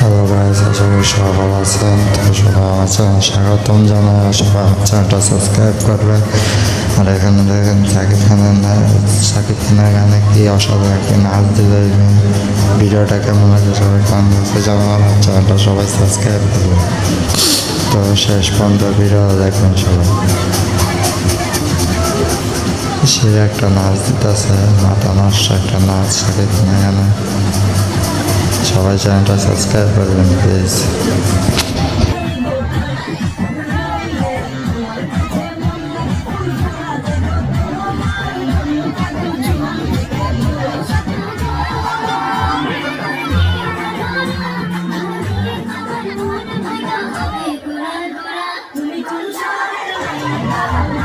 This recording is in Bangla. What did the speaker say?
হ্যালো গাইস আশা করি সবাই ভালো আছেন তো সবাই চ্যানেল স্বাগতম জানাই সবাই চ্যানেলটা সাবস্ক্রাইব করবে আর এখানে দেখেন সাকিব খানের সাকিব খানের গানে কি অসাধারণ একটি নাচ দিলে ভিডিওটা কেমন লাগে সবাই জানাবেন আমার চ্যানেলটা সবাই সাবস্ক্রাইব করবে তো শেষ পর্যন্ত ভিডিও দেখবেন সবাই সে একটা নাচ দিতেছে মাথা নষ্ট একটা নাচ সাকিব খানের গানে our channel to subscribe button please. I'm